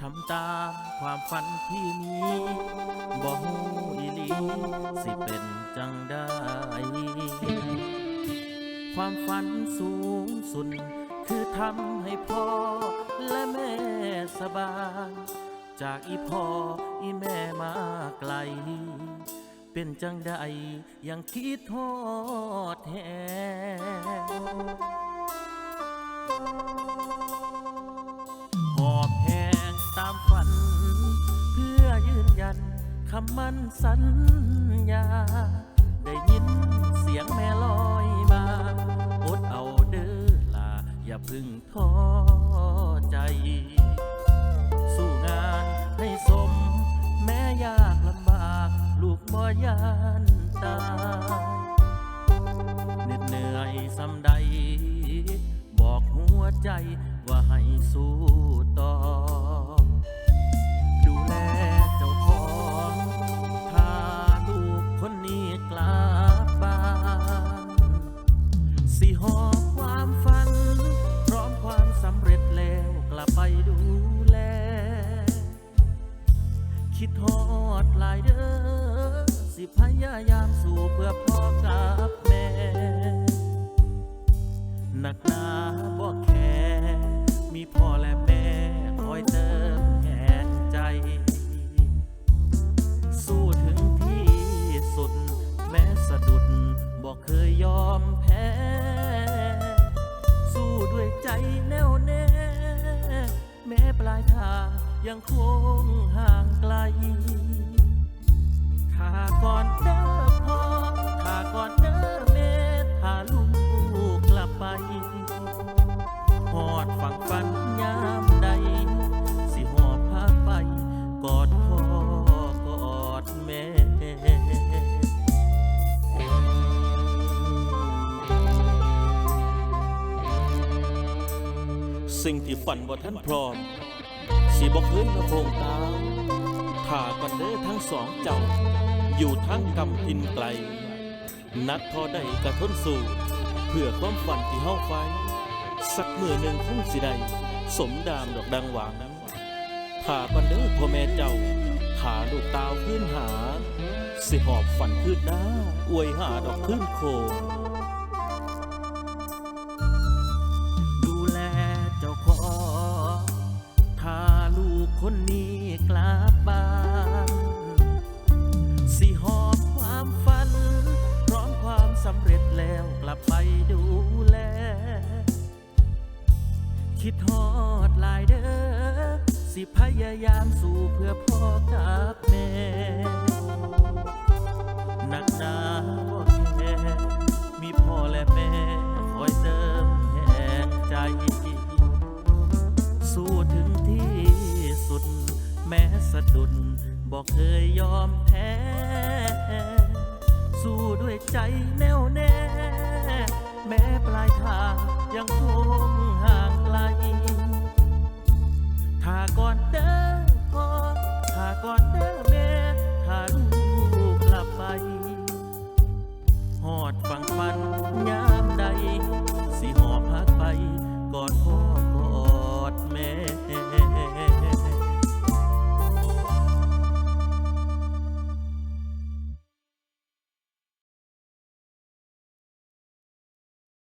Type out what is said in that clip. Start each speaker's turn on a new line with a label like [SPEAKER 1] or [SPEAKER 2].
[SPEAKER 1] ทำตามความฝันที่มีบ่ฮู้อีหลีสิเป็นจังได้ ความฝันสูงสุดคือทำให้พ่อและแม่สบายจากอีพ่ออีแม่มาไกล เป็นจังใดยังคิดทอดแห คำมั่นสัญญา ได้ยินเสียงแม่ลอยมาอดเอาเด้อลา อย่าพึ่งท้อใจ สู้งานให้สม แม้ยากลำบาก ลูกบ่ยานตายเหน็ดเหนื่อยสำใด บอกหัวใจว่าให้สู้ต่อ ดูแล คิดทอดหลายเด้อสิพยายามสู้เพื่อพ่อกับแม่ หนักหนาบ่แค่มีพ่อและแม่คอยเติมแห่ใจ สู้ถึงที่สุด แม้สะดุดบอกเคยยอมแพ้ สู้ด้วยใจแน่วแน่ แม้ปลายทางยังคงห่างไกล ถ้าก่อนเด้อพอ ถ้าก่อนเด้อแม่ สิ่งที่ฝันว่าท่านพร้อมสิบอกเคยมาโครงตาถ่ากันเด้อทั้งสองเจ้า อยู่ทั้งกำทินไกล นักทอได้กระทนสู่ เพื่อความฝันที่เฮาไฟสักมือหนึ่งคงสิได้สมดามดอกดังหวางถ่ากันเด้อพ่อแม่เจ้าถ่าลูกตาวขึ้นหา สิหอบฝันขึ้นหน้าอวยหาดอกขึ้นโค ลับไปดูแล คิดทอดลายเด้อ สิพยายามสู้เพื่อพ่อกับแม่หนักหนาบ่แค่มีพ่อและแม่คอยเติมแห่งใจ สู้ถึงที่สุด แม้สะดุดบอกเคยยอมแพ้ สู้ด้วยใจแน่วแน่ แม้ปลายทางยังคงห่างไกล ถ้าก่อนเด้อพอถ้าก่อนเด้อแม่ถ้าลูกกลับไป หอดฝั่งฝัน